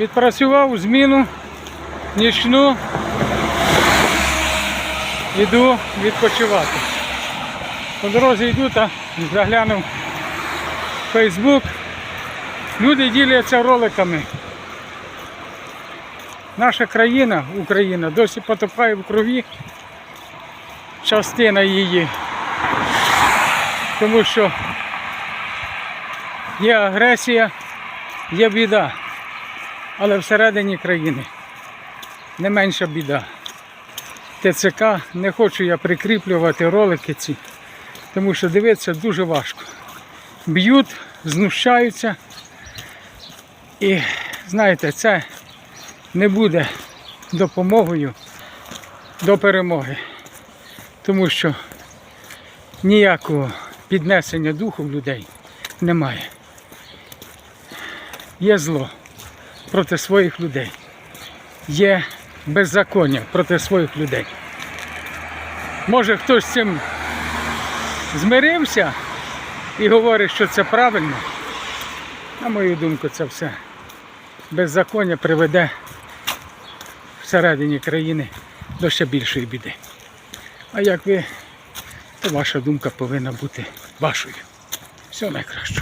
Відпрацював зміну нічну. Іду відпочивати. По дорозі йду та заглянув в Фейсбук. Люди діляться роликами. Наша країна, Україна, досі потопає в крові частина її. Тому що є агресія, є біда. Але всередині країни не менша біда. ТЦК не хочу я прикріплювати ролики ці, тому що дивитися дуже важко. Б'ють, знущаються. І знаєте, це не буде допомогою до перемоги. Тому що ніякого піднесення духу в людей немає. Є зло проти своїх людей. Є беззаконня проти своїх людей. Може хтось з цим змирився і говорить, що це правильно. На мою думку, це все беззаконня приведе всередині країни до ще більшої біди. А як ви, то ваша думка повинна бути вашою. Всього найкращого.